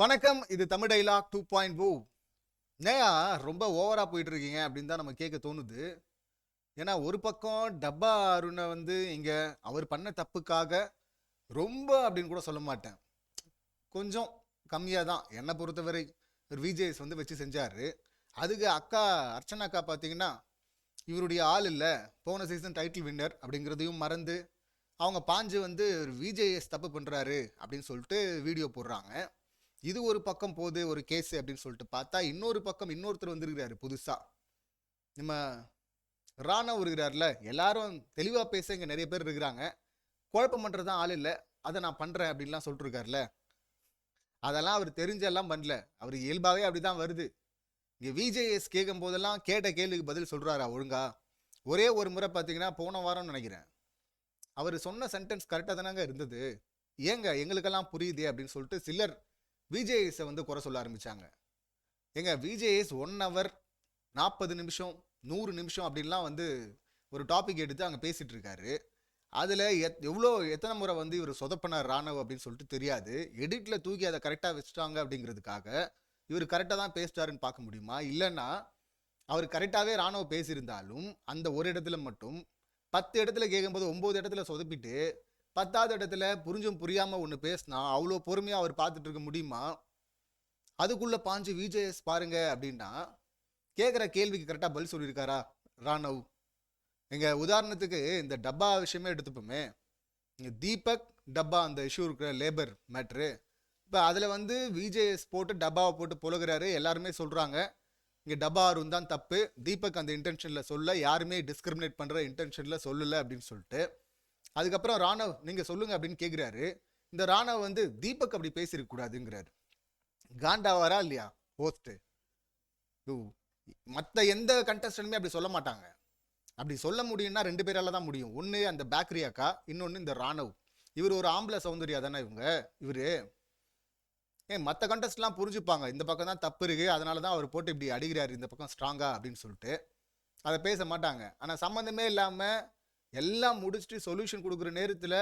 வணக்கம். இது Tamil dialogue two point O. நேயா ரொம்ப ஓவராக போயிட்டு இருக்கீங்க அப்படின்னு தான் நம்ம கேட்க தோணுது. ஏன்னா ஒரு பக்கம் டப்பா அருணை வந்து இங்கே அவர் பண்ண தப்புக்காக ரொம்ப அப்படின்னு கூட சொல்ல மாட்டேன். கொஞ்சம் கம்மியாக தான். என்னை பொறுத்தவரை ஒரு விஜேஎஸ் வந்து வச்சு செஞ்சார். அதுக்கு அக்கா அர்ச்சனா அக்கா பார்த்தீங்கன்னா இவருடைய ஆள் இல்லை. போன சீசன் டைட்டில் வின்னர் அப்படிங்கிறதையும் மறந்து அவங்க பாஞ்சு வந்து ஒரு விஜேஎஸ் தப்பு பண்ணுறாரு அப்படின்னு சொல்லிட்டு வீடியோ போடுறாங்க. இது ஒரு பக்கம் போகுது ஒரு கேஸ் அப்படின்னு சொல்லிட்டு பார்த்தா இன்னொரு பக்கம் இன்னொருத்தர் வந்துருக்கிறாரு புதுசாக நம்ம ராணவ் இருக்கிறார்ல எல்லாரும் தெளிவாக பேச இங்கே நிறைய பேர் இருக்கிறாங்க. குழப்பம் பண்ணுறது தான் ஆள் இல்லை. அதை நான் பண்ணுறேன் அப்படின்லாம் சொல்லிட்டுருக்காருல. அதெல்லாம் அவர் தெரிஞ்செல்லாம் பண்ணல. அவர் இயல்பாகவே அப்படி தான் வருது. இங்கே விஜேஎஸ் கேட்கும் போதெல்லாம் கேட்ட கேள்விக்கு பதில் சொல்கிறாரா ஒழுங்கா? ஒரே ஒரு முறை பார்த்தீங்கன்னா போன வாரம்னு நினைக்கிறேன். அவர் சொன்ன சென்டென்ஸ் கரெக்டாக தானாங்க இருந்தது. ஏங்க எங்களுக்கெல்லாம் புரியுதே அப்படின்னு சொல்லிட்டு சிலர் விஜேஎஸை வந்து குறை சொல்ல ஆரம்பிச்சாங்க. ஏங்க விஜேஎஸ் ஒன் ஹவர் நாற்பது நிமிஷம் நூறு நிமிஷம் அப்படின்லாம் வந்து ஒரு டாபிக் எடுத்து அங்கே பேசிகிட்டு இருக்காரு. அதில் எத் எவ்வளோ எத்தனை முறை வந்து இவர் சொதப்பினார் ராணவ் அப்படின்னு சொல்லிட்டு தெரியாது. எடிட்டில் தூக்கி அதை கரெக்டாக வச்சுட்டாங்க அப்படிங்கிறதுக்காக இவர் கரெக்டாக தான் பேசிட்டாருன்னு பார்க்க முடியுமா? இல்லைன்னா அவர் கரெக்டாகவே ராணுவ பேசியிருந்தாலும் அந்த ஒரு இடத்துல மட்டும் பத்து இடத்துல கேட்கும்போது ஒம்பது இடத்துல சொதப்பிட்டு பத்தாவது இடத்துல புரிஞ்சும் புரியாமல் ஒன்று பேசினா அவ்வளோ பொறுமையாக அவர் பார்த்துட்டு இருக்க முடியுமா? அதுக்குள்ளே பாஞ்சு விஜேஎஸ் பாருங்க அப்படின்னா கேட்குற கேள்விக்கு கரெக்டாக பதில் சொல்லியிருக்காரா ராணவ்? எங்கள் உதாரணத்துக்கு இந்த டப்பா விஷயமே எடுத்துப்போமே. இங்கே தீபக் டப்பா அந்த இஷ்யூ இருக்கிற லேபர் மேட்ரு இப்போ அதில் வந்து விஜேஎஸ் போட்டு டப்பாவை போட்டு புலகிறாரு எல்லாருமே சொல்கிறாங்க இங்கே டப்பா அருண் தான் தப்பு. தீபக் அந்த இன்டென்ஷனில் சொல்ல யாருமே டிஸ்கிரிமினேட் பண்ணுற இன்டென்ஷனில் சொல்லலை அப்படின்னு சொல்லிட்டு. அதுக்கப்புறம் ராணவ் நீங்கள் சொல்லுங்க அப்படின்னு கேட்குறாரு இந்த ராணவ் வந்து தீபக் அப்படி பேசியிருக்க கூடாதுங்கிறாரு. காண்டாவாரா இல்லையா? ஹோஸ்ட்டு மற்ற எந்த கண்டஸ்டன்ட்மே அப்படி சொல்ல மாட்டாங்க. அப்படி சொல்ல முடியும்னா ரெண்டு பேரால தான் முடியும். ஒன்று அந்த பேக்கரி அக்கா இன்னொன்று இந்த ராணவ். இவர் ஒரு ஆம்பளை சௌந்தர்யா தானே இவங்க? இவர் ஏன் மற்ற கண்டஸ்ட்லாம் புரிஞ்சுப்பாங்க. இந்த பக்கம் தான் தப்பு இருக்கு. அதனால தான் அவர் போட்டு இப்படி அடிக்கிறாரு. இந்த பக்கம் ஸ்ட்ராங்கா அப்படின்னு சொல்லிட்டு. அதை பேச மாட்டாங்க. ஆனால் சம்மந்தமே இல்லாமல் எல்லாம் முடிச்சுட்டு சொல்யூஷன் கொடுக்குற நேரத்தில்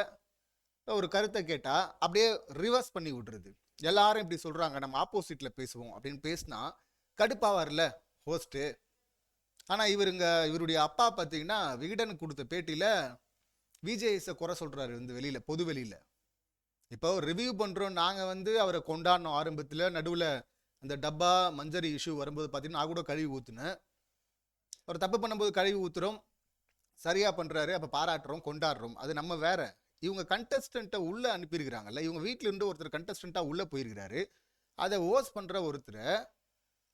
ஒரு கருத்தை கேட்டால் அப்படியே ரிவர்ஸ் பண்ணி விட்றது எல்லாரும் இப்படி சொல்கிறாங்க நம்ம ஆப்போசிட்டில் பேசுவோம் அப்படின்னு பேசினா கடுப்பாவார்ல ஹோஸ்ட்டு ஆனால் இவருங்க இவருடைய அப்பா பார்த்தீங்கன்னா விகடனுக்கு கொடுத்த பேட்டியில் விஜேஎஸை குறை சொல்கிறாரு வந்து வெளியில் பொது வெளியில். இப்போ ரிவ்யூ பண்ணுறோம் நாங்கள் வந்து அவரை கொண்டாடினோம் ஆரம்பத்தில் நடுவில் அந்த டப்பா மஞ்சரி இஷ்யூ வரும்போது பார்த்தீங்கன்னா நான் கூட கழுவி ஊற்றுனேன் அவர் தப்பு பண்ணும்போது கழுவி ஊற்றுறோம் சரியாக பண்ணுறாரு அப்போ பாராட்டுறோம் கொண்டாடுறோம். அது நம்ம வேற. இவங்க கண்டஸ்டண்ட்டை உள்ளே அனுப்பியிருக்கிறாங்கல்ல இவங்க வீட்டிலேருந்து ஒருத்தர் கண்டஸ்டண்ட்டாக உள்ளே போயிருக்கிறாரு. அதை ஓஸ் பண்ணுற ஒருத்தரை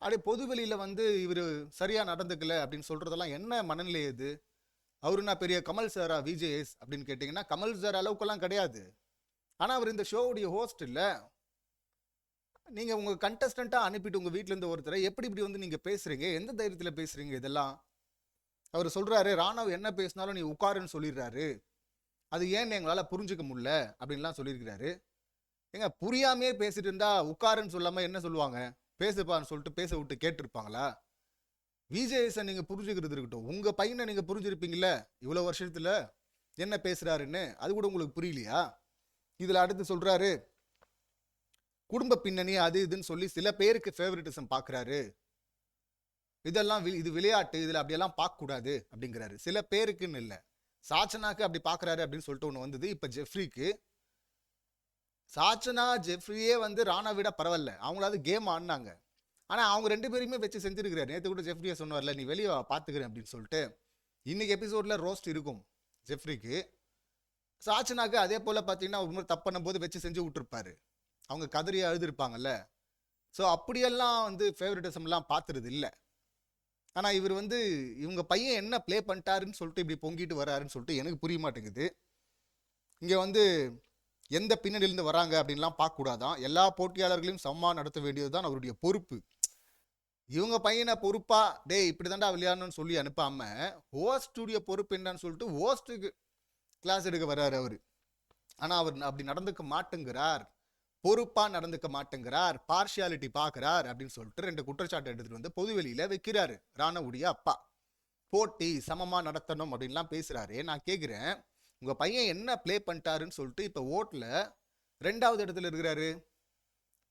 அப்படியே பொதுவெளியில் வந்து இவர் சரியாக நடந்துக்கல அப்படின்னு சொல்கிறதெல்லாம் என்ன மனநிலை இது? அவரு நான் பெரிய கமல் சாரா விஜேஎஸ் அப்படின்னு கேட்டிங்கன்னா கமல் சார் அளவுக்கெல்லாம் கிடையாது. ஆனால் அவர் இந்த ஷோவுடைய ஹோஸ்ட் இல்லை. நீங்கள் உங்கள் கண்டஸ்டண்ட்டாக அனுப்பிட்டு உங்கள் வீட்டிலேருந்து ஒருத்தரை எப்படி இப்படி வந்து நீங்கள் பேசுகிறீங்க எந்த தைரியத்தில் பேசுகிறீங்க இதெல்லாம்? அவர் சொல்கிறாரு ராணவ் என்ன பேசினாலும் நீ உட்காருன்னு சொல்லிடுறாரு. அது ஏன்னு எங்களால் புரிஞ்சுக்க முடியல? அப்படின்லாம் சொல்லியிருக்கிறாரு. ஏங்க புரியாமையே பேசிட்டு இருந்தா உட்காருன்னு சொல்லாமல் என்ன சொல்லுவாங்க? பேசுப்பான்னு சொல்லிட்டு பேச விட்டு கேட்டிருப்பாங்களா? விஜேஎஸை நீங்கள் புரிஞ்சுக்கிறது இருக்கட்டும். உங்கள் பையனை நீங்கள் புரிஞ்சிருப்பீங்கள இவ்வளோ வருஷத்தில்? என்ன பேசுகிறாருன்னு அது கூட உங்களுக்கு புரியலையா? இதில் அடுத்து சொல்கிறாரு குடும்ப பின்னணி அது இதுன்னு சொல்லி சில பேருக்கு ஃபேவரட்டிசம் பார்க்குறாரு இதெல்லாம் வி- இது விளையாட்டு இதில் அப்படியெல்லாம் பார்க்கக்கூடாது அப்படிங்கிறாரு. சில பேருக்குன்னு இல்லை. சாச்சனாக்கு அப்படி பார்க்குறாரு அப்படின்னு சொல்லிட்டு ஒன்று வந்தது. இப்போ ஜெஃப்ரிக்கு சாச்சனா ஜெஃப்ரியே வந்து ராணா விட பரவாயில்ல. அவங்களாவது கேம் ஆடினாங்க. ஆனால் அவங்க ரெண்டு பேருமே வச்சு செஞ்சுருக்கிறார். நேற்று கூட ஜெஃப்ரியை சொன்னார்ல நீ வெளியே பார்த்துக்கிறேன் அப்படின்னு சொல்லிட்டு. இன்னைக்கு எபிசோடில் ரோஸ்ட் இருக்கும் ஜெஃப்ரிக்கு. சாச்சனாக்கு அதே போல் பார்த்தீங்கன்னா ஒரு முறை தப்பு பண்ணும்போது வச்சு செஞ்சு விட்டுருப்பாரு. அவங்க கதறி அழுதுருப்பாங்கல்ல. ஸோ அப்படியெல்லாம் வந்து ஃபேவரட்டிசம்லாம் பார்த்துறது இல்லை. ஆனால் இவர் வந்து இவங்க பையன் என்ன ப்ளே பண்ணிட்டாருன்னு சொல்லிட்டு இப்படி பொங்கிட்டு வராருன்னு சொல்லிட்டு எனக்கு புரிய மாட்டேங்குது. இங்கே வந்து எந்த பின்னணியிலேருந்து வராங்க அப்படின்லாம் பார்க்கக்கூடாதான். எல்லா போட்டியாளர்களையும் சமமாக நடத்த வேண்டியது தான் அவருடைய பொறுப்பு. இவங்க பையனை பொறுப்பா டேய் இப்படி தாண்டா விளையாடணும்னு சொல்லி அனுப்பாம ஹோஸ்டுடைய பொறுப்பு என்னன்னு சொல்லிட்டு ஹோஸ்ட்டுக்கு கிளாஸ் எடுக்க வர்றாரு அவர். ஆனால் அவர் அப்படி நடந்துக்க மாட்டேங்கிறார். பொறுப்பாக நடந்துக்க மாட்டேங்கிறார் பார்ஷியாலிட்டி பார்க்குறார் அப்படின்னு சொல்லிட்டு ரெண்டு குற்றச்சாட்டு எடுத்துட்டு வந்து பொதுவெளியில் வைக்கிறாரு. ராணவுடைய அப்பா. போட்டி சமமாக நடத்தணும் அப்படின்லாம் பேசுகிறாரு நான் கேட்குறேன் உங்கள் பையன் என்ன ப்ளே பண்ணிட்டாருன்னு சொல்லிட்டு இப்போ ஓட்டில் ரெண்டாவது இடத்துல இருக்கிறாரு.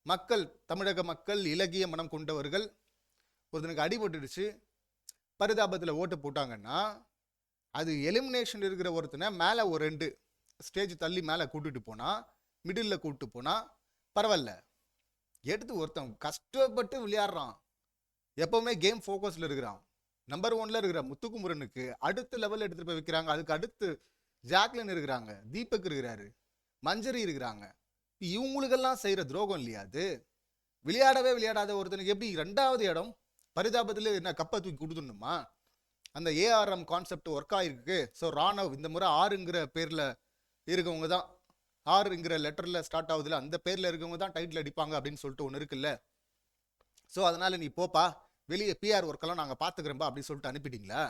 மக்கள் தமிழக மக்கள் இலகிய மனம் கொண்டவர்கள் ஒருத்தனுக்கு அடிபட்டுடுச்சு. பரிதாபத்தில் ஓட்டு போட்டாங்கன்னா அது எலிமினேஷன் இருக்கிற ஒருத்தனை மேலே ஒரு ரெண்டு ஸ்டேஜ் தள்ளி மேலே கூட்டிட்டு போனால் மிடில் கூப்பிட்டு போனால் பரவாயில்ல. எடுத்து ஒருத்தன் கஷ்டப்பட்டு விளையாடுறான். எப்பவுமே கேம் ஃபோக்கஸில் இருக்கிறான். நம்பர் ஒன்ல இருக்கிற முத்துக்குமுரனுக்கு அடுத்த லெவல் எடுத்துட்டு போய் வைக்கிறாங்க. அதுக்கு அடுத்து ஜாக்லின் இருக்கிறாங்க. தீபக் இருக்கிறாரு. மஞ்சரி இருக்கிறாங்க. இவங்களுக்கெல்லாம் செய்யற துரோகம் இல்லையா அது? விளையாடவே விளையாடாத ஒருத்தனுக்கு எப்படி ரெண்டாவது இடம் பரிதாபத்தில் என்ன கப்பை தூக்கி கொடுத்துடணுமா? அந்த ஏஆர்எம் கான்செப்ட் ஒர்க் ஆயிருக்கு. ஸோ ராணவ் இந்த முறை ஆறுங்கிற பேரில் இருக்கவங்க தான். ஆறுங்கிற லெட்டரில் ஸ்டார்ட் ஆகுதுல அந்த பேரில் இருக்கவங்க தான் டைட்டில் அடிப்பாங்க அப்படின்னு சொல்லிட்டு ஒன்று இருக்குல்ல. ஸோ அதனால் நீ போப்பா வெளியே பிஆர் ஒர்க்கெல்லாம் நாங்கள் பார்த்துக்கிறோம்பா அப்படின்னு சொல்லிட்டு அனுப்பிட்டீங்களா?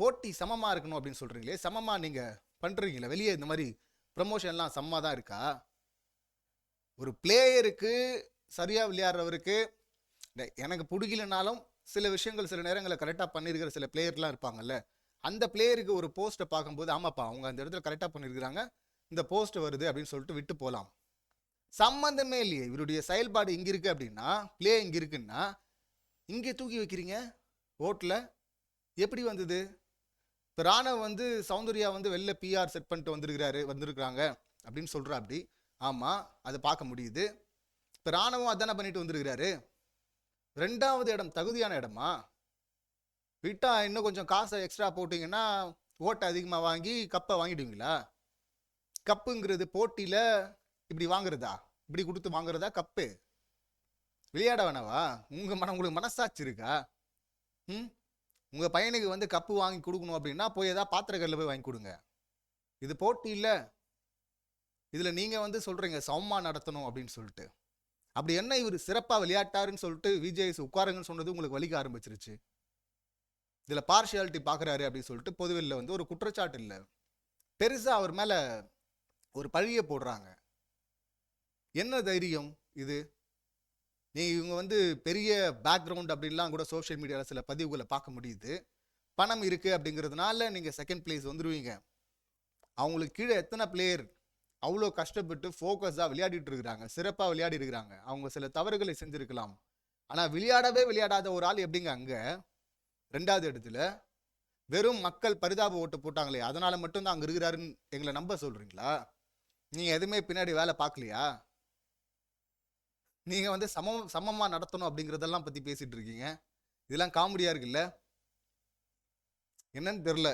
போட்டி சமமாக இருக்கணும் அப்படின்னு சொல்கிறீங்களே சமமாக நீங்கள் பண்ணுறீங்களா வெளியே இந்த மாதிரி ப்ரமோஷன்லாம் சமமாக தான் இருக்கா? ஒரு பிளேயருக்கு சரியாக விளையாடுறவருக்கு எனக்கு பிடிக்கலனாலும் சில விஷயங்கள் சில நேரங்களில் கரெக்டாக பண்ணியிருக்கிற சில பிளேயர்லாம் இருப்பாங்கல்ல அந்த பிளேயருக்கு ஒரு போஸ்ட்டை பார்க்கும்போது ஆமாப்பா அவங்க அந்த இடத்துல கரெக்டாக பண்ணியிருக்கிறாங்க இந்த போஸ்ட் வருது அப்படின்னு சொல்லிட்டு விட்டு போகலாம் சம்மந்தமே இல்லையே. இவருடைய செயல்பாடு இங்கே இருக்குது அப்படின்னா ப்ளே இங்கே இருக்குன்னா இங்கே தூக்கி வைக்கிறீங்க? ஓட்டில் எப்படி வந்தது? இப்போ ராணவ் வந்து சௌந்தர்யா வந்து வெளில பிஆர் செட் பண்ணிட்டு வந்திருக்கிறாரு வந்திருக்கிறாங்க அப்படின்னு சொல்கிறா அப்படி ஆமாம் அதை பார்க்க முடியுது. இப்போ ராணவும் அதானே பண்ணிட்டு வந்திருக்கிறாரு? ரெண்டாவது இடம் தகுதியான இடமா? விட்டா இன்னும் கொஞ்சம் காசை எக்ஸ்ட்ரா போட்டிங்கன்னா ஓட்டை அதிகமாக வாங்கி கப்பை வாங்கிடுவீங்களா? கப்புங்கிறது போட்டியில் இப்படி வாங்குறதா? இப்படி கொடுத்து வாங்குறதா கப்பு? விளையாட வேணாவா? உங்கள் மன உங்களுக்கு மனசாட்சி இருக்கா? ம்? உங்கள் பையனுக்கு வந்து கப்பு வாங்கி கொடுக்கணும் அப்படின்னா போய் ஏதாவது பாத்திரக்கல்ல போய் வாங்கி கொடுங்க. இது போட்டி இல்லை. இதில் நீங்கள் வந்து சொல்கிறீங்க சமமாக நடத்தணும் அப்படின்னு சொல்லிட்டு. அப்படி என்ன இவர் சிறப்பாக விளையாட்டாருன்னு சொல்லிட்டு விஜய்ஸ் உட்காருங்கன்னு சொன்னது உங்களுக்கு வலிக்க ஆரம்பிச்சிருச்சு. இதில் பார்ஷியாலிட்டி பார்க்குறாரு அப்படின்னு சொல்லிட்டு பொதுவெளியில் வந்து ஒரு குற்றச்சாட்டு இல்லை. பெருசாக அவர் மேலே ஒரு பழியை போடுறாங்க. என்ன தைரியம் இது? நீ இவங்க வந்து பெரிய பேக்ரவுண்ட் அப்படின்லாம் கூட சோஷியல் மீடியாவில் சில பதிவுகளை பார்க்க முடியுது. பணம் இருக்குது அப்படிங்கிறதுனால நீங்கள் செகண்ட் பிளேஸ் வந்துடுவீங்க அவங்களுக்கு கீழே எத்தனை பிளேயர் அவ்வளோ கஷ்டப்பட்டு ஃபோக்கஸாக விளையாடிட்டு இருக்கிறாங்க சிறப்பாக விளையாடி இருக்கிறாங்க. அவங்க சில தவறுகளை செஞ்சுருக்கலாம். ஆனால் விளையாடவே விளையாடாத ஒரு ஆள் எப்படிங்க அங்கே? ரெண்டாவது இடத்துல வெறும் மக்கள் பரிதாப ஓட்டு போட்டாங்களே அதனால மட்டும்தான் அங்கே இருக்கிறாருன்னு எங்களை நம்ப சொல்கிறீங்களா நீங்கள் எதுவுமே பின்னாடி வேலை பார்க்கலையா? நீங்கள் வந்து சமம் சமமாக நடத்தணும் அப்படிங்கிறதெல்லாம் பற்றி பேசிகிட்டு இருக்கீங்க. இதெல்லாம் காமெடியாக இருக்குல்ல? என்னன்னு தெரில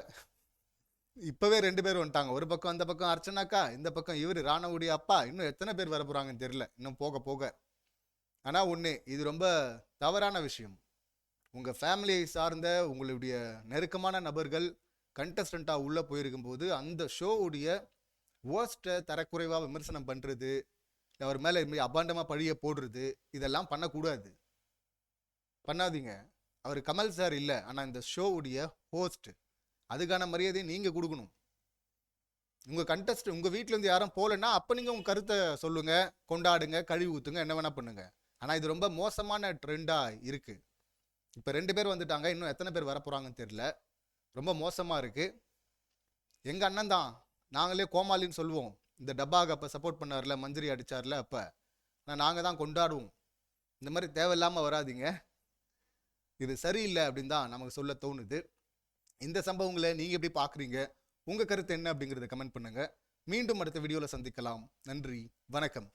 இப்போவே ரெண்டு பேர் வந்துட்டாங்க. ஒரு பக்கம் அந்த பக்கம் அர்ச்சனாக்கா இந்த பக்கம் இவர் ராணவுடைய அப்பா. இன்னும் எத்தனை பேர் வர போகிறாங்கன்னு தெரில இன்னும் போக போக. ஆனால் ஒன்று இது ரொம்ப தவறான விஷயம். உங்கள் ஃபேமிலியை சார்ந்த உங்களுடைய நெருக்கமான நபர்கள் கண்டஸ்டண்ட்டாக உள்ளே போயிருக்கும்போது அந்த ஷோவுடைய worst-அ தரக்குறைவாக விமர்சனம் பண்ணுறது அவர் மேலே இப்படி அபாண்டமாக பழியை போடுறது இதெல்லாம் பண்ணக்கூடாது. பண்ணாதீங்க. அவர் கமல் சார் இல்லை ஆனால் இந்த ஷோவுடைய ஹோஸ்ட் அதுக்கான மரியாதையை நீங்கள் கொடுக்கணும். உங்கள் கண்டஸ்ட் உங்கள் வீட்டிலேருந்து யாரும் போகலன்னா அப்போ நீங்கள் உங்கள் கருத்தை சொல்லுங்கள் கொண்டாடுங்க கழுவி ஊற்றுங்க என்ன வேணால் பண்ணுங்கள் ஆனால் இது ரொம்ப மோசமான ட்ரெண்டாக இருக்குது இப்போ ரெண்டு பேர் வந்துட்டாங்க இன்னும் எத்தனை பேர் வர போகிறாங்கன்னு தெரில ரொம்ப மோசமாக இருக்குது எங்கள் அண்ணன் தான் நாங்களே கோமாளின்னு சொல்லுவோம். இந்த டப்பாக அப்போ சப்போர்ட் பண்ணார்ல மஞ்சரி அடித்தார்ல அப்போ. நான் நாங்கள் தான் கொண்டாடுவோம். இந்த மாதிரி தேவையில்லாமல் வராதீங்க. இது சரியில்லை அப்படின்னு தான் நமக்கு சொல்ல தோணுது. இந்த சம்பவங்களை நீங்கள் எப்படி பார்க்குறீங்க? உங்கள் கருத்து என்ன அப்படிங்கிறத கமெண்ட் பண்ணுங்கள் மீண்டும் அடுத்த வீடியோவில் சந்திக்கலாம். நன்றி. வணக்கம்.